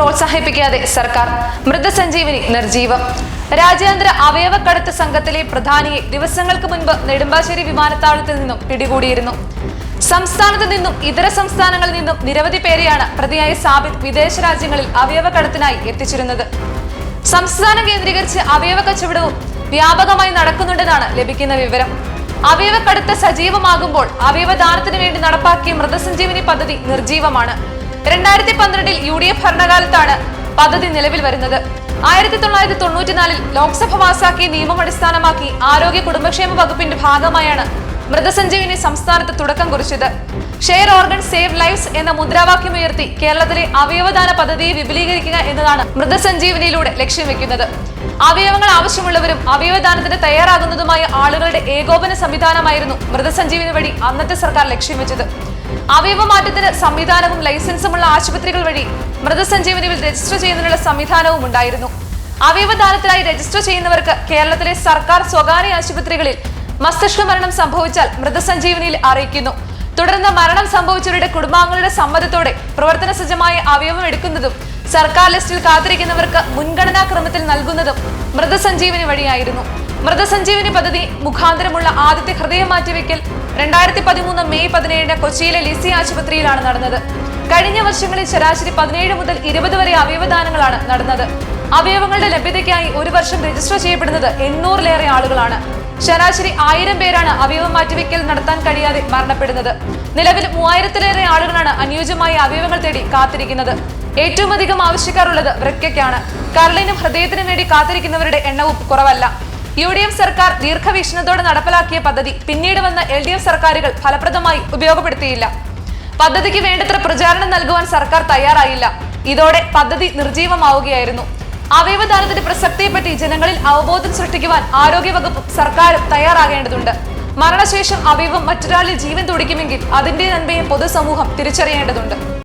പ്രോത്സാഹിപ്പിക്കാതെ സർക്കാർ മൃതസഞ്ജീവനി നിർജീവം രാജ്യാന്തര അവയവക്കടത്ത് സംഘത്തിലെ പ്രധാനിയെ ദിവസങ്ങൾക്ക് മുൻപ് നെടുമ്പാശ്ശേരി വിമാനത്താവളത്തിൽ നിന്നും പിടികൂടിയിരുന്നു. സംസ്ഥാനത്ത് നിന്നും ഇതര സംസ്ഥാനങ്ങളിൽ നിന്നും നിരവധി പേരെയാണ് പ്രതിയായ സാബിത് വിദേശ രാജ്യങ്ങളിൽ അവയവക്കടത്തിനായി എത്തിച്ചിരുന്നത്. സംസ്ഥാനം കേന്ദ്രീകരിച്ച് അവയവ കച്ചവടവും വ്യാപകമായി നടക്കുന്നുണ്ടെന്നാണ് ലഭിക്കുന്ന വിവരം. അവയവക്കടത്ത് സജീവമാകുമ്പോൾ അവയവദാനത്തിന് വേണ്ടി നടപ്പാക്കിയ മൃതസഞ്ജീവനി പദ്ധതി നിർജീവമാണ് രണ്ടായിരത്തി പന്ത്രണ്ടിൽ യു ഡി എഫ് ഭരണകാലത്താണ് പദ്ധതി നിലവിൽ വരുന്നത്. ആയിരത്തി തൊള്ളായിരത്തി തൊണ്ണൂറ്റിനാലിൽ ലോക്സഭ പാസാക്കിയ നിയമം അടിസ്ഥാനമാക്കി ആരോഗ്യ കുടുംബക്ഷേമ വകുപ്പിന്റെ ഭാഗമായാണ് മൃതസഞ്ജീവിനി സംസ്ഥാനത്ത് തുടക്കം കുറിച്ചത്. ഷെയർ ഓർഗൻ സേവ് ലൈഫ്സ് എന്ന മുദ്രാവാക്യം ഉയർത്തി കേരളത്തിലെ അവയവദാന പദ്ധതിയെ വിപുലീകരിക്കുക എന്നതാണ് മൃതസഞ്ജീവനിയിലൂടെ ലക്ഷ്യം വെക്കുന്നത്. അവയവങ്ങൾ ആവശ്യമുള്ളവരും അവയവദാനത്തിന് തയ്യാറാകുന്നതുമായ ആളുകളുടെ ഏകോപന സംവിധാനമായിരുന്നു മൃതസഞ്ജീവനി വഴി അന്നത്തെ സർക്കാർ ലക്ഷ്യം വെച്ചത്. അവയവ മാറ്റത്തിന് സംവിധാനവും ലൈസൻസുമുള്ള ആശുപത്രികൾ വഴി മൃതസഞ്ജീവനിയിൽ രജിസ്റ്റർ ചെയ്യുന്നതിനുള്ള സംവിധാനവും ഉണ്ടായിരുന്നു. അവയവദാനത്തിനായി രജിസ്റ്റർ ചെയ്യുന്നവർക്ക് കേരളത്തിലെ സർക്കാർ സ്വകാര്യ ആശുപത്രികളിൽ മസ്തിഷ്ക മരണം സംഭവിച്ചാൽ മൃതസഞ്ജീവനിയിൽ അറിയിക്കുന്നു. തുടർന്ന് മരണം സംഭവിച്ചവരുടെ കുടുംബാംഗങ്ങളുടെ സമ്മതത്തോടെ പ്രവർത്തന സജ്ജമായ അവയവം എടുക്കുന്നതും സർക്കാർ ലിസ്റ്റിൽ കാത്തിരിക്കുന്നവർക്ക് മുൻഗണനാക്രമത്തിൽ നൽകുന്നതും മൃതസഞ്ജീവനി വഴിയായിരുന്നു. മൃതസഞ്ജീവനി പദ്ധതി മുഖാന്തരമുള്ള ആദ്യത്തെ ഹൃദയം മാറ്റിവെക്കൽ രണ്ടായിരത്തി പതിമൂന്ന് മെയ് പതിനേഴിന് കൊച്ചിയിലെ ലിസി ആശുപത്രിയിലാണ് നടന്നത്. കഴിഞ്ഞ വർഷങ്ങളിൽ ശരാശരി പതിനേഴ് മുതൽ ഇരുപത് വരെ അവയവദാനങ്ങളാണ് നടന്നത്. അവയവങ്ങളുടെ ലഭ്യതയ്ക്കായി ഒരു വർഷം രജിസ്റ്റർ ചെയ്യപ്പെടുന്നത് എണ്ണൂറിലേറെ ആളുകളാണ്. ശരാശരി ആയിരം പേരാണ് അവയവം മാറ്റിവെക്കൽ നടത്താൻ കഴിയാതെ മരണപ്പെടുന്നത്. നിലവിൽ മൂവായിരത്തിലേറെ ആളുകളാണ് അനുയോജ്യമായ അവയവങ്ങൾ തേടി കാത്തിരിക്കുന്നത്. ഏറ്റവും അധികം ആവശ്യക്കാരുള്ളത് വൃക്കയ്ക്കാണ്. കരളിനും ഹൃദയത്തിനും വേണ്ടി കാത്തിരിക്കുന്നവരുടെ എണ്ണവും കുറവല്ല. യു ഡി എഫ് സർക്കാർ ദീർഘവീക്ഷണത്തോടെ നടപ്പിലാക്കിയ പദ്ധതി പിന്നീട് വന്ന എൽ ഡി എഫ് സർക്കാരുകൾ ഫലപ്രദമായി ഉപയോഗപ്പെടുത്തിയില്ല. പദ്ധതിക്ക് വേണ്ടത്ര പ്രചാരണം നൽകുവാൻ സർക്കാർ തയ്യാറായില്ല. ഇതോടെ പദ്ധതി നിർജീവമാവുകയായിരുന്നു അവയവദാനത്തിന്റെ പ്രസക്തിയെപ്പറ്റി ജനങ്ങളിൽ അവബോധം സൃഷ്ടിക്കുവാൻ ആരോഗ്യവകുപ്പ് സർക്കാരും തയ്യാറാകേണ്ടതുണ്ട്. മരണശേഷം അവയവം മറ്റൊരാളിൽ ജീവൻ തുടിക്കുമെങ്കിൽ അതിന്റെ നന്മയെ പൊതുസമൂഹം തിരിച്ചറിയേണ്ടതുണ്ട്.